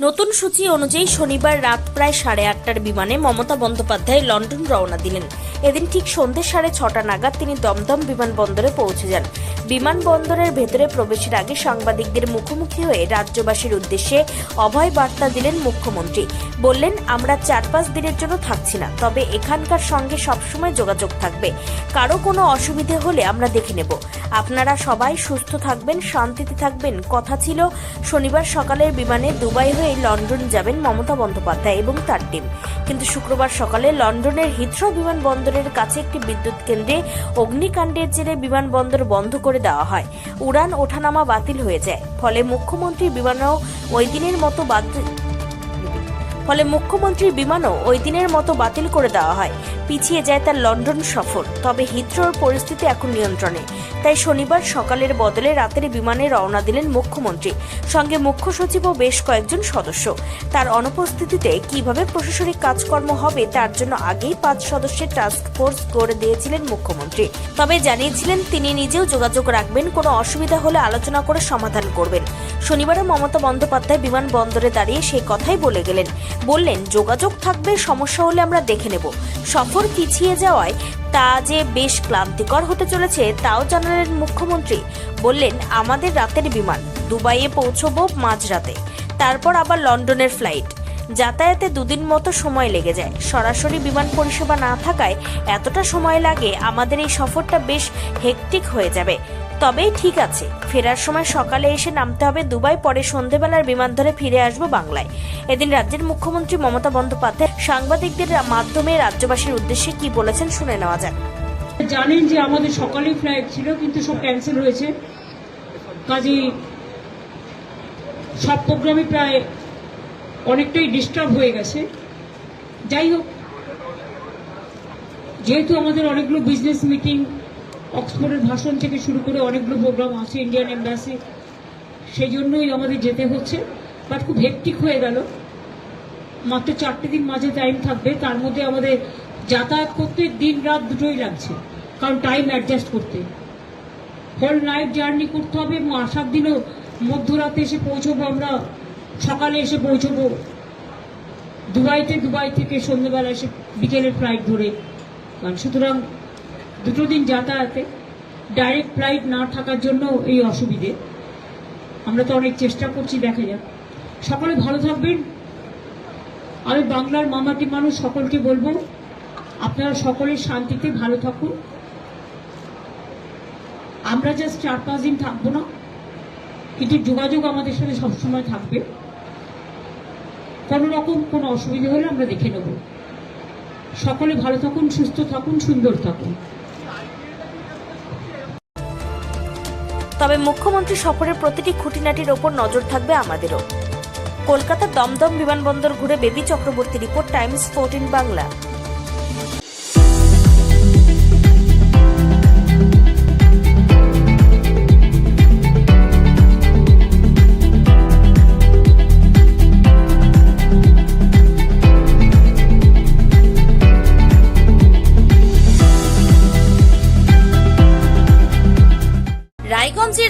নতুন সূচি অনুযায়ী শনিবার রাত প্রায় সাড়ে আটটার বিমানে মমতা বন্দ্যোপাধ্যায় লন্ডন রওনা দিলেন। এদিন ঠিক সন্ধ্যে সাড়ে ছটা নাগাদ তিনি দমদম বিমানবন্দরে পৌঁছে যান। বিমানবন্দরের ভেতরে প্রবেশের আগে সাংবাদিকদের মুখোমুখি হয়ে রাজ্যবাসীর উদ্দেশ্যে অভয় বার্তা দিলেন মুখ্যমন্ত্রী। বললেন, আমরা চার পাঁচ দিনের জন্য থাকছি না, তবে এখানকার সঙ্গে সবসময় যোগাযোগ থাকবে। কারও কোনো অসুবিধে হলে আমরা দেখে নেব। আপনারা সবাই সুস্থ থাকবেন, শান্তিতে থাকবেন। কথা ছিল, শনিবার সকালের বিমানে দুবাই হয়ে লন্ডন যাবেন মমতা বন্দ্যোপাধ্যায় এবং তার টিম। কিন্তু শুক্রবার সকালে লন্ডনের হিথ্রো বিমানবন্দরের কাছে একটি বিদ্যুৎ কেন্দ্রে অগ্নিকাণ্ডের জেরে বিমানবন্দর বন্ধ করে দেওয়া হয়। উড়ান ওঠানামা বাতিল হয়ে যায় ফলে মুখ্যমন্ত্রী বিমানও ওই দিনের মতো বাতিল ফলে মুখ্যমন্ত্রীর বিমানও ওই দিনের মতো বাতিল করে দেওয়া হয়। পিছিয়ে যায় তার লন্ডন সফর। তবে হিথ্রোর পরিস্থিতি এখন নিয়ন্ত্রণে। তাই শনিবার সকালের বদলে রাতের বিমানে রওনা দিলেন মুখ্যমন্ত্রী। সঙ্গে মুখ্য সচিব ও বেশ কয়েকজন সদস্য। তার অনুপস্থিতিতে কীভাবে প্রশাসনিক কাজকর্ম হবে তার জন্য আগেই পাঁচ সদস্যের টাস্ক ফোর্স গড়ে দিয়েছিলেন মুখ্যমন্ত্রী। তবে জানিয়েছিলেন, তিনি নিজেও যোগাযোগ রাখবেন, কোনো অসুবিধা হলে আলোচনা করে সমাধান করবেন। শনিবারে মমতা বন্দ্যোপাধ্যায় বিমান বন্দরে দাঁড়িয়ে সেই কথাই বলে গেলেন। বললেন, যোগাযোগ থাকবে, সমস্যা হলে আমরা দেখে নেব। সফর পিছিয়ে যাওয়ায় তা যে বেশ ক্লান্তিকর হতে চলেছে, তাও জানালেন মুখ্যমন্ত্রী। বললেন, আমাদের রাতের বিমান, দুবাইয়ে পৌঁছব মাঝরাতে। তারপর আবার লন্ডনের ফ্লাইট। যাতায়াতে দুদিন মতো সময় লেগে যায়। সরাসরি বিমান পরিষেবা না থাকায় এতটা সময় লাগে আমাদের এই সফরটা বেশ হেকটিক হয়ে যাবে। তবেই ঠিক আছে, ফেরার সময় সকালে এসে নামতে হবে দুবাই, পরে সন্ধেবেলার বিমান ধরে ফিরে আসব বাংলায়। এদিন রাজ্যের মুখ্যমন্ত্রী মমতা বন্দ্যোপাধ্যায় সাংবাদিকদের মাধ্যমে রাজ্যবাসীর উদ্দেশ্যে কি বলেছেন শুনে নেওয়া যাক। জানেন যে আমাদের সকালেই ফ্লাইট ছিল, কিন্তু সব ক্যান্সেল হয়েছে। কাজেই সব প্রোগ্রামই প্রায় অনেকটাই ডিস্টার্ব হয়ে গেছে। যাই হোক, যেহেতু আমাদের অনেকগুলো বিজনেস মিটিং অক্সফোর্ডের ভাষণ থেকে শুরু করে অনেকগুলো প্রোগ্রাম আছে ইন্ডিয়ান এম্বাসি সেই জন্যই আমাদের যেতে হচ্ছে। বাট খুব হেকটিক হয়ে গেল। মাত্র চারটে দিন মাঝে টাইম থাকবে, তার মধ্যে আমাদের যাতায়াত করতে দিন রাত দুটোই লাগছে, কারণ টাইম অ্যাডজাস্ট করতে। হোল নাইট জার্নি করতে হবে, এবং আসার দিনও মধ্যরাতে এসে পৌঁছবো আমরা সকালে এসে পৌঁছবো। দুবাইতে, দুবাই থেকে সন্ধ্যেবেলা এসে বিকেলের ফ্লাইট ধরে। কারণ সুতরাং দুটো দিন যাতায়াতে ডাইরেক্ট ফ্লাইট না থাকার জন্য এই অসুবিধে। আমরা তো অনেক চেষ্টা করছি, দেখা যাক। সকলে ভালো থাকবেন। আমি বাংলার মামাটি মানুষ, সকলকে বলব, আপনারা সকলে শান্তিতে ভালো থাকুন। আমরা জাস্ট চার পাঁচ দিন থাকব না, কিন্তু যোগাযোগ আমাদের সাথে সবসময় থাকবে। কোনো রকম কোনো অসুবিধা হলে আমরা দেখে নেব। সকলে ভালো থাকুন, সুস্থ থাকুন, সুন্দর থাকুন। তবে মুখ্যমন্ত্রী সফরের প্রতিটি খুঁটিনাটির ওপর নজর থাকবে আমাদেরও। কলকাতার দমদম বিমানবন্দর ঘুরে Baby Chakraborty report, Times, fourteen, Bangla.